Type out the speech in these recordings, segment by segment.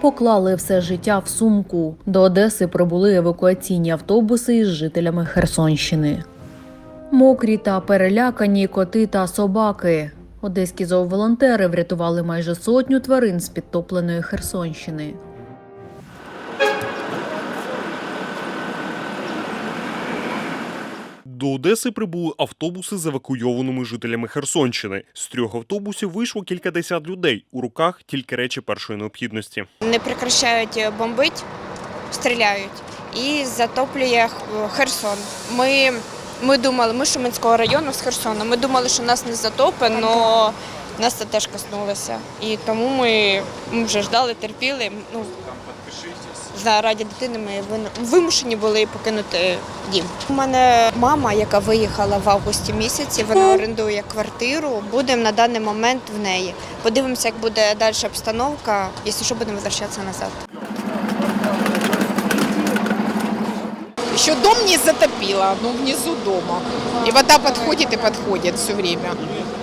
поклали все життя в сумку. До Одеси прибули евакуаційні автобуси із жителями Херсонщини. Мокрі та перелякані коти та собаки. Одеські зооволонтери врятували майже сотню тварин з підтопленої Херсонщини. До Одеси прибули автобуси з евакуйованими жителями Херсонщини. З трьох автобусів вийшло кількадесят людей. У руках тільки речі першої необхідності. не прекращають бомбити, стріляють і затоплює Херсон. Ми, ми думали, ми Шуменського району з Херсона. Ми думали, що нас не затопить, але нас це теж коснулося. І тому ми, ми вже ждали, терпіли. Ну, заради дитини ми вимушені були покинути дім. У мене мама, яка виїхала в августі місяці, вона орендує квартиру. Будемо на даний момент в неї. Подивимося, як буде далі обстановка, якщо що, будемо возвращатися назад. Еще дом не затопило, но внизу дома. И вода подходит и подходит все время.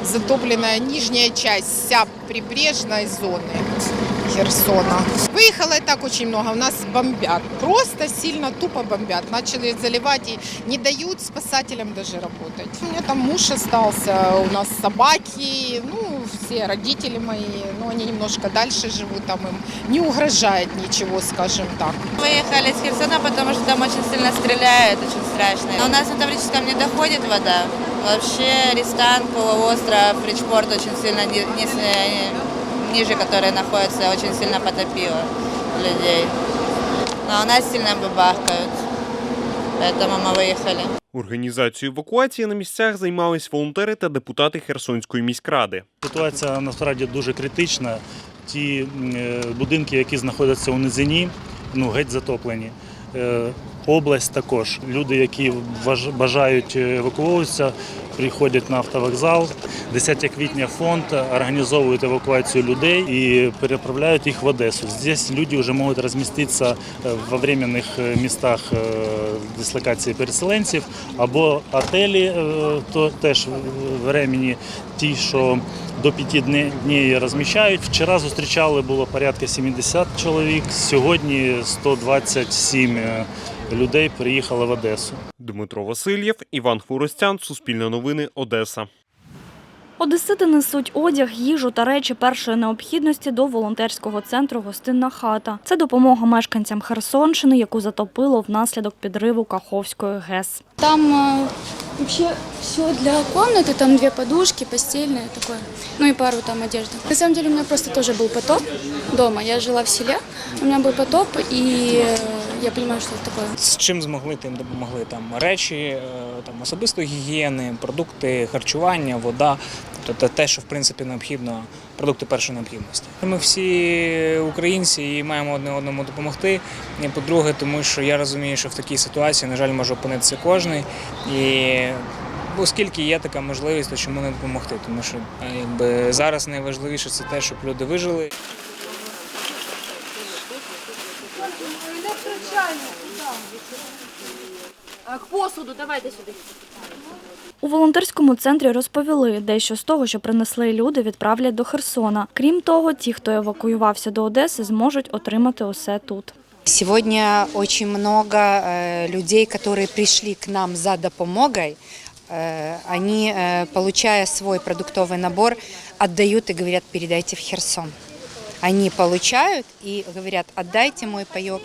Затопленная нижняя часть вся прибрежной зоны Херсона. Выехало и так очень много. У нас бомбят. Просто сильно тупо бомбят. Начали заливать и не дают спасателям даже работать. У меня там муж остался, у нас собаки, ну, все родители мои, но они немножко дальше живут, там им не угрожает ничего, скажем так. Выехали с Херсона, потому что там очень сильно стреляет, очень страшно. Но у нас на Таврическом не доходит вода. Вообще Ристан, полуостров, Ричпорт очень сильно ни- низ- э, ниже, которые находятся, очень сильно потопило людей. Но у нас сильно бабахкают. Поэтому мы выехали. Організацією евакуації на місцях займались волонтери та депутати Херсонської міськради. Ситуація насправді дуже критична. Ті е, будинки, які знаходяться у низині, ну геть затоплені. Е, Область також. Люди, які бажають евакуюватися, приходять на автовокзал. 10 квітня фонд організовує евакуацію людей і переправляють їх в Одесу. Здесь люди вже можуть розміститися е, во временних е, містах е, дислокації переселенців або отелі, е, то теж времені ті, що до п'яти днів розміщають. Вчора зустрічали було порядка 70 чоловік. Сьогодні 127 е, людей приїхали в Одесу. Дмитро Васильєв, Іван Хворостян, Суспільне новини, Одеса. Одесити несуть одяг, їжу та речі першої необхідності до волонтерського центру Гостинна хата. Це допомога мешканцям Херсонщини, яку затопило внаслідок підриву Каховської ГЕС. Там э, вообще все для комнаты, там две подушки, постельное такое, ну и пару там одежды. На самом деле у меня просто тоже был потоп дома, я жила в селе, у меня был потоп, и э, я понимаю, что это такое. з чим змогли, тим допомогли там речі, е, там особистої гігієни, продукти харчування, вода, тобто те, що в принципі необхідно, продукти першої необхідності. Ми всі українці і маємо одне одному допомогти. І по-друге, тому що я розумію, що в такій ситуації, на жаль, може опинитися кожен. І оскільки є така можливість, то чому не допомогти? Тому що е, якби зараз найважливіше це те, щоб люди вижили. У волонтерському центрі розповіли, дещо з того, що принесли люди, відправлять до Херсона. Крім того, ті, хто евакуювався до Одеси, зможуть отримати усе тут. Сегодня очень много э, людей, которые пришли к нам за допомогой. Э, они, э, получая свой продуктовый набор, отдают и говорят, передайте в Херсон. Они получают и говорят, отдайте мой паек.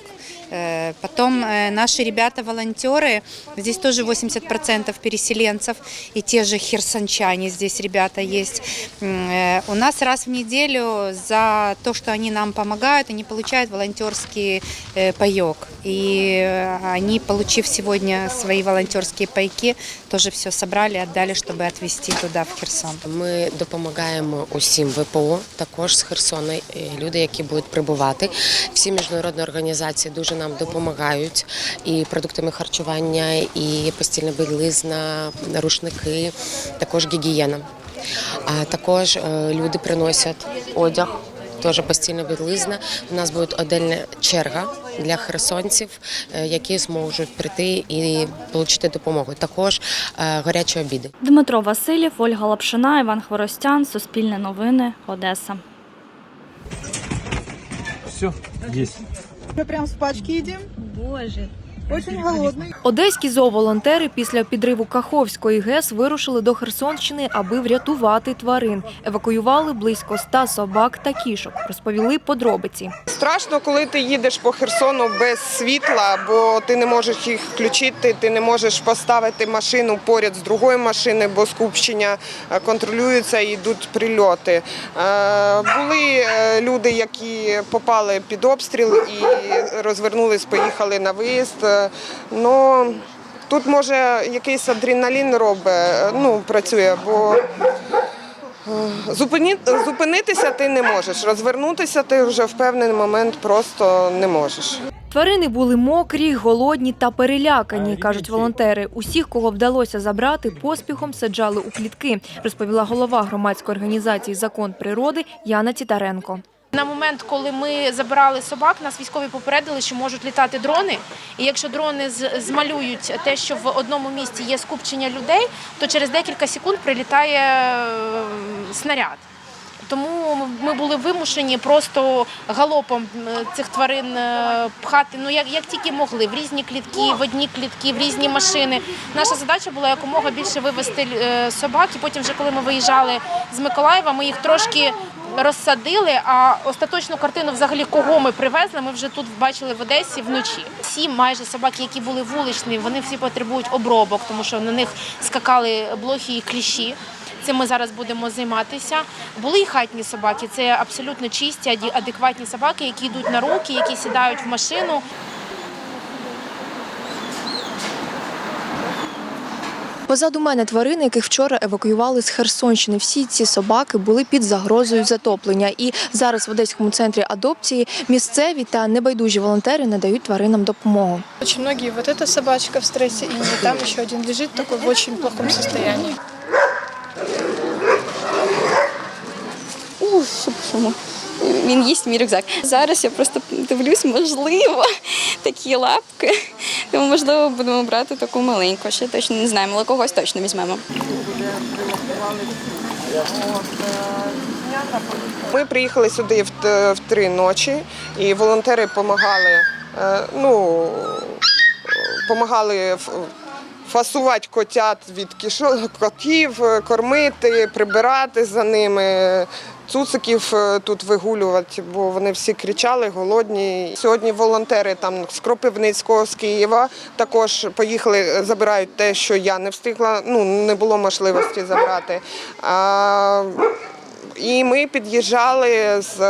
Э, Потом э, наши ребята-волонтеры, здесь тоже 80% переселенцев, и те же херсончане, здесь ребята есть. М, э, У нас раз в неделю за то, что они нам помогают, они получают волонтерский э, паек. И э, они, получив сегодня свои волонтерские пайки, тоже все собрали, отдали, чтобы отвезти туда, в Херсон. Ми допомагаємо усім ВПО, також з Херсона, е, люди, які будуть прибувати. Всі міжнародні організації дуже нам допомагають і продуктами харчування, і постільна білизна, рушники, також гігієна. А також е, люди приносять одяг. Теж постільна білизна. У нас буде отдельна черга для херсонців, е, які зможуть прийти і отримати допомогу. Також е, гарячі обіди. Дмитро Васильєв, Ольга Лапшина, Іван Хворостян, Суспільне новини, Одеса. Все, есть. Мы прям с пачки едим. Боже. Очень голодный. Одеські зооволонтери після підриву Каховської ГЕС вирушили до Херсонщини, аби врятувати тварин. Евакуювали близько ста собак та кішок. Розповіли подробиці. Страшно, коли ти їдеш по Херсону без світла, бо ти не можеш їх включити, ти не можеш поставити машину поряд з другою машиною, бо скупчення е, контролюються і йдуть прильоти. Е, Були е, люди, які попали під обстріл і розвернулись, поїхали на виїзд. Е, Ну, тут може якийсь адреналін робить, е, ну, працює, бо Зупинитися ти не можеш, розвернутися ти вже в певний момент просто не можеш. Тварини були мокрі, голодні та перелякані, кажуть волонтери. Усіх, кого вдалося забрати, поспіхом саджали у клітки, розповіла голова громадської організації Закон природи Яна Тітаренко. На момент, коли ми забирали собак, нас військові попередили, що можуть літати дрони. І якщо дрони змалюють те, що в одному місці є скупчення людей, то через декілька секунд прилітає е, снаряд. Тому ми були вимушені просто галопом е, цих тварин е, пхати, ну як, як тільки могли, в різні клітки, в одні клітки, в різні машини. Наша задача була якомога більше вивезти е, собак. І потім, вже коли ми виїжджали з Миколаєва, ми їх трошки розсадили. А остаточну картину, взагалі, кого ми привезли, ми вже тут бачили в Одесі вночі. Всі майже собаки, які були вуличні, вони всі потребують обробок, тому що на них скакали блохи і кліщі. Цим ми зараз будемо займатися. Були і хатні собаки. Це абсолютно чисті, адекватні собаки, які йдуть на руки, які сідають в машину. Позаду мене тварини, яких вчора евакуювали з Херсонщини. Всі ці собаки були під загрозою затоплення. І зараз в Одеському центрі адопції місцеві та небайдужі волонтери надають тваринам допомогу. Многие, вот эта собачка в стрессе, и там еще один лежит такой в очень плохом состоянии. Ух, що чому? Він їсть мій рюкзак. Зараз я просто дивлюсь, можливо, такі лапки. Тому, можливо, будемо брати таку маленьку. Ще точно не знаємо, але когось точно візьмемо. Ми приїхали сюди в, три ночі, і волонтери допомагали, ну, допомагали фасувати котят від кішо- котів, е, кормити, прибирати за ними. Цуциків е, тут вигулювати, бо вони всі кричали, голодні. Сьогодні волонтери там з Кропивницького, з Києва також поїхали, забирають те, що я не встигла, ну не було можливості забрати. А, і ми під'їжджали з е,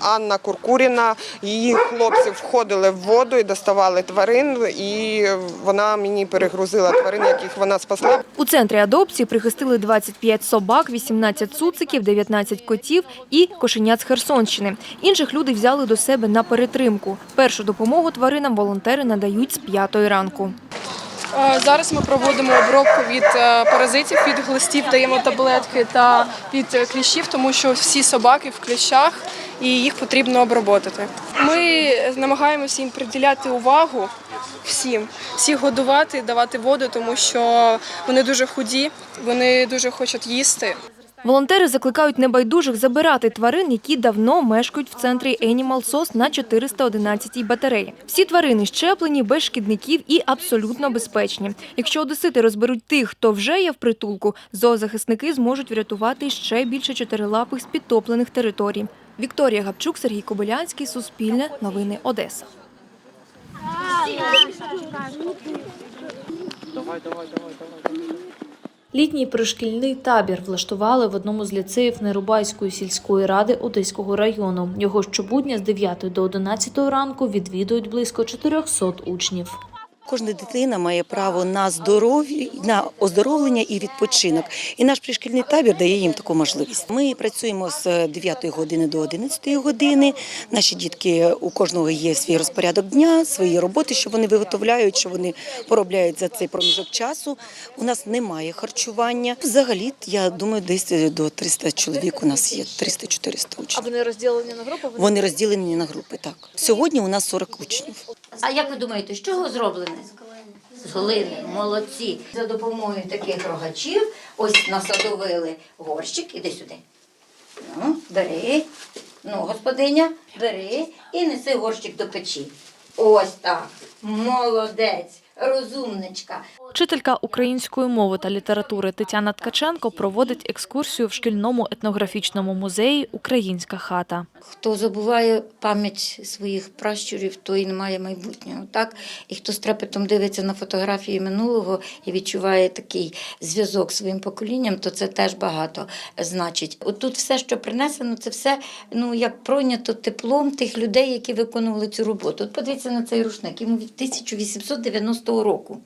Анна Куркуріна. Її хлопці входили в воду і доставали тварин, і вона мені перегрузила тварин, яких вона спасла. У центрі адопції прихистили 25 собак, 18 цуциків, 19 котів і кошенят з Херсонщини. Інших люди взяли до себе на перетримку. Першу допомогу тваринам волонтери надають з п'ятої ранку. Е, Зараз ми проводимо обробку від е, паразитів, від глистів, даємо таблетки та від е, кліщів, тому що всі собаки в кліщах і їх потрібно оброботити. Ми намагаємося їм приділяти увагу всім, всіх годувати, давати воду, тому що вони дуже худі, вони дуже хочуть їсти. Волонтери закликають небайдужих забирати тварин, які давно мешкають в центрі Animal SOS на 411-й батареї. Всі тварини щеплені, без шкідників і абсолютно безпечні. Якщо одесити розберуть тих, хто вже є в притулку, зоозахисники зможуть врятувати ще більше чотирилапих з підтоплених територій. Вікторія Гапчук, Сергій Кобилянський, Суспільне, Новини Одеса. Літній пришкільний табір влаштували в одному з ліцеїв Нерубайської сільської ради Одеського району. Його щобудня з 9 до 11 ранку відвідують близько 400 учнів. Кожна дитина має право на здоров'я, на оздоровлення і відпочинок. І наш пришкільний табір дає їм таку можливість. Ми працюємо з 9 години до 11 години. Наші дітки у кожного є свій розпорядок дня, свої роботи, що вони виготовляють, що вони поробляють за цей проміжок часу. У нас немає харчування. Взагалі, я думаю, десь до 300 чоловік у нас є 300-400 учнів. А вони розділені на групи? Вони розділені на групи. Так сьогодні у нас 40 учнів. А як ви думаєте, з чого зроблене? З глини, молодці. За допомогою таких рогачів ось насадовили горщик, іди сюди. Ну, бери. Ну, господиня, бери і неси горщик до печі. Ось так. Молодець, розумничка. Вчителька української мови та літератури Тетяна Ткаченко проводить екскурсію в шкільному етнографічному музеї Українська хата. Хто забуває пам'ять своїх пращурів, той не має майбутнього. Так? І хто з трепетом дивиться на фотографії минулого і відчуває такий зв'язок з своїм поколінням, то це теж багато значить. Отут все, що принесено, це все ну, як пройнято теплом тих людей, які виконували цю роботу. От подивіться на цей рушник, йому від 1890 року.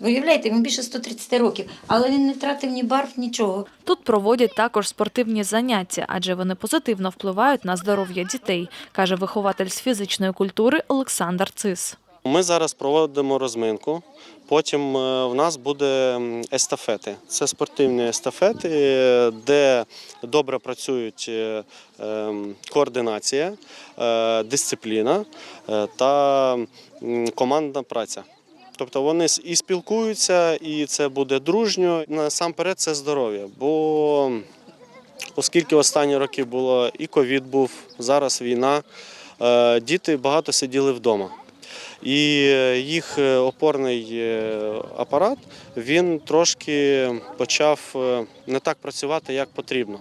Виявляєте, йому більше 130 років, але він не втратив ні барв, нічого. Тут проводять також спортивні заняття, адже вони позитивно впливають на здоров'я дітей, каже вихователь з фізичної культури Олександр Цис. Ми зараз проводимо розминку. Потім е, в нас буде естафети. Це спортивні естафети, е, де добре працюють е, ем, координація, дисципліна та командна праця. Тобто вони і спілкуються, і це буде дружньо. Насамперед це здоров'я. Бо оскільки останні роки було і ковід був, зараз війна, е, діти багато сиділи вдома. І е, їх е, опорний апарат він трошки почав не так працювати, як потрібно.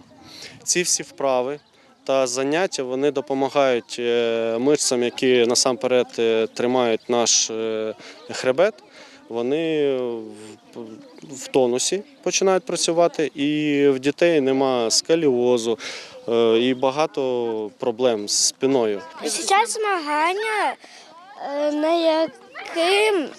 Ці всі вправи та заняття вони допомагають е, мишцям, які насамперед е, тримають наш е, хребет. Вони в- тонусі починають працювати, і в дітей нема скаліозу і багато проблем з спиною. Сейчас змагання, на яким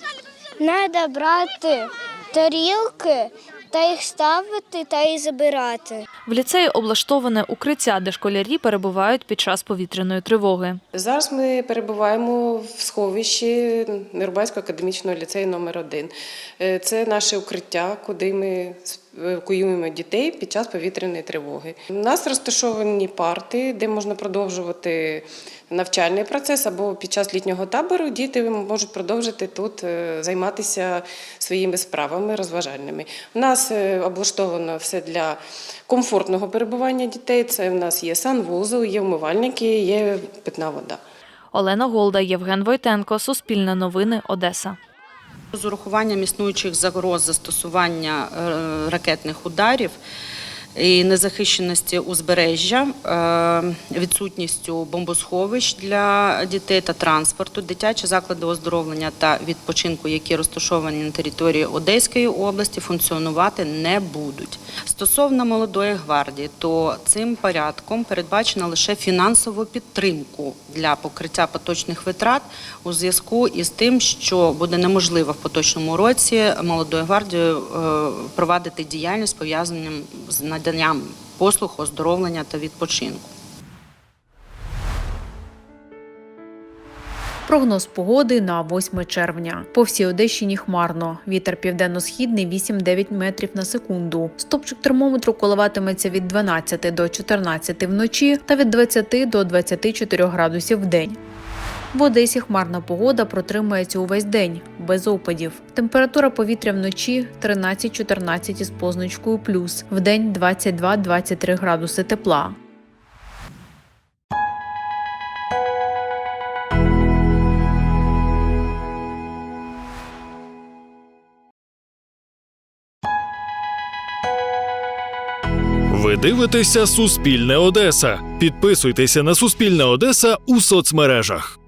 треба брати тарілки та їх ставити та й забирати. В ліцеї облаштоване укриття, де школярі перебувають під час повітряної тривоги. Зараз ми перебуваємо в сховищі Нерубайського академічного ліцею номер 1 Це наше укриття, куди ми евакуюємо дітей під час повітряної тривоги. У нас розташовані парти, де можна продовжувати навчальний процес, або під час літнього табору діти можуть продовжити тут е, займатися своїми справами розважальними. У нас е, облаштовано все для комфортного перебування дітей. Це в нас є санвузол, є вмивальники, є питна вода. Олена Голда, Євген Войтенко, Суспільне новини, Одеса. З урахуванням існуючих загроз застосування е, ракетних ударів і незахищеності узбережжя, е, відсутністю бомбосховищ для дітей та транспорту, дитячі заклади оздоровлення та відпочинку, які розташовані на території Одеської області, функціонувати не будуть. Стосовно молодої гвардії, то цим порядком передбачено лише фінансову підтримку для покриття поточних витрат у зв'язку із тим, що буде неможливо в поточному році молодою гвардією е, провадити діяльність пов'язаним з наданням послуг оздоровлення та відпочинку. Прогноз погоди на 8 червня. По всій Одещині хмарно. Вітер південно-східний 8-9 метрів на секунду. Стопчик термометру коливатиметься від 12 до 14 вночі та від 20 до 24 градусів в день. В Одесі хмарна погода протримається увесь день, без опадів. Температура повітря вночі 13-14 із позначкою плюс, вдень 22-23 градуси тепла. Ви дивитеся Суспільне Одеса. Підписуйтеся на Суспільне Одеса у соцмережах.